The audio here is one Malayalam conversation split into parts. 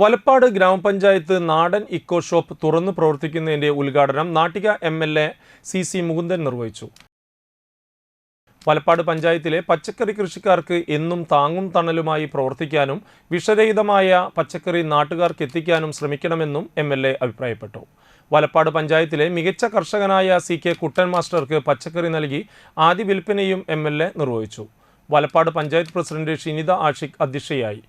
വലപ്പാട് ഗ്രാമപഞ്ചായത്ത് നാടൻ ഇക്കോ ഷോപ്പ് തുറന്നു പ്രവർത്തിക്കുന്നതിന്റെ ഉദ്ഘാടനം Nattika M L A C C Mukundan നിർവഹിച്ചു. വലപ്പാട് പഞ്ചായത്തിലെ പച്ചക്കറി കൃഷിക്കാർക്ക് എന്നും താങ്ങും തണലുമായി പ്രവർത്തിക്കാനും വിഷരഹിതമായ പച്ചക്കറി നാട്ടുകാർക്ക് എത്തിക്കാനും ശ്രമിക്കണമെന്നും എം എൽ എ അഭിപ്രായപ്പെട്ടു. വലപ്പാട് പഞ്ചായത്തിലെ മികച്ച കർഷകനായ സി കെ കുട്ടൻ മാസ്റ്റർക്ക് പച്ചക്കറി നൽകി ആദ്യ വിൽപ്പനയും എം എൽ എ നിർവഹിച്ചു. വലപ്പാട് പഞ്ചായത്ത് പ്രസിഡന്റ് ഷിനിത ആഷിഖ് അധ്യക്ഷയായി.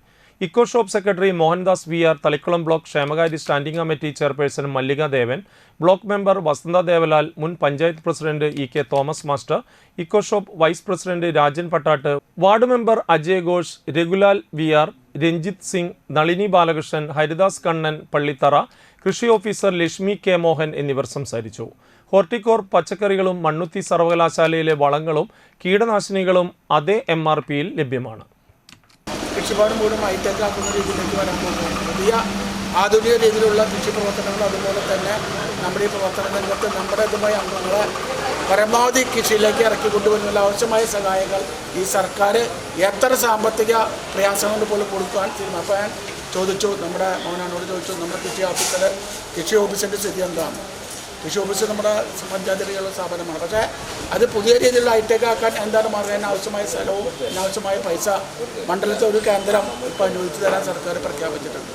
Eco shop secretary Mohandas V R Thalikkulam block ക്ഷേമകാര്യ standing committee chairperson Mallika Devan block member Vasantha Devalal മുൻ panchayat president E K Thomas master eco shop vice president Rajan Pattatt ward member Ajay Ghosh രഘുലാൽ V R Ranjith Singh Nalini Balakrishnan Haridas Kannan Pallithara കൃഷി ഓഫീസർ ലക്ഷ്മി കെ മോഹൻ എന്നിവർ സംസാരിച്ചു. ഹോർട്ടിക്കോർ പച്ചക്കറികളും മണ്ണുത്തി സർവകലാശാലയിലെ വളങ്ങളും കീടനാശിനികളും അതേ എം ആർ പിയിൽ ലഭ്യമാണ്. കൃഷിഭവൻ മുഴുവൻ ഹൈടെക് ആക്കുന്ന രീതിയിലേക്ക് വരാൻ പോകുന്നു പുതിയ ആധുനിക രീതിയിലുള്ള കൃഷി പ്രവർത്തനങ്ങൾ അതുപോലെ തന്നെ നമ്മുടെ ഈ പ്രവർത്തന രംഗത്ത് നമ്മുടെ ഇതുമായി അംഗങ്ങളെ പരമാവധി കൃഷിയിലേക്ക് ഇറക്കി കൊണ്ടുവരുന്നതിൽ ആവശ്യമായ സഹായങ്ങൾ ഈ സർക്കാർ എത്ര സാമ്പത്തിക പ്രയാസങ്ങൾ പോലും കൊടുക്കാൻ തീരുമാനം അപ്പോൾ ഞാൻ ചോദിച്ചു നമ്മുടെ മോനാണോട് ചോദിച്ചു നമ്മുടെ കൃഷി ഓഫീസർ കൃഷി ഓഫീസിന്റെ സ്ഥിതി എന്താണ്? കൃഷി ഓഫീസ് നമ്മുടെ പഞ്ചായത്തിലുള്ള സ്ഥാപനമാണ്. പക്ഷേ അത് പുതിയ രീതിയിലുള്ള ഹൈടെക് ആക്കാൻ എന്താണ് മാർഗം? അതിനാവശ്യമായ സ്ഥലവും അതിനാവശ്യമായ പൈസ മണ്ഡലത്തെ ഒരു കേന്ദ്രം ഇപ്പോൾ അനുവദിച്ചു തരാൻ സർക്കാർ പ്രഖ്യാപിച്ചിട്ടുണ്ട്.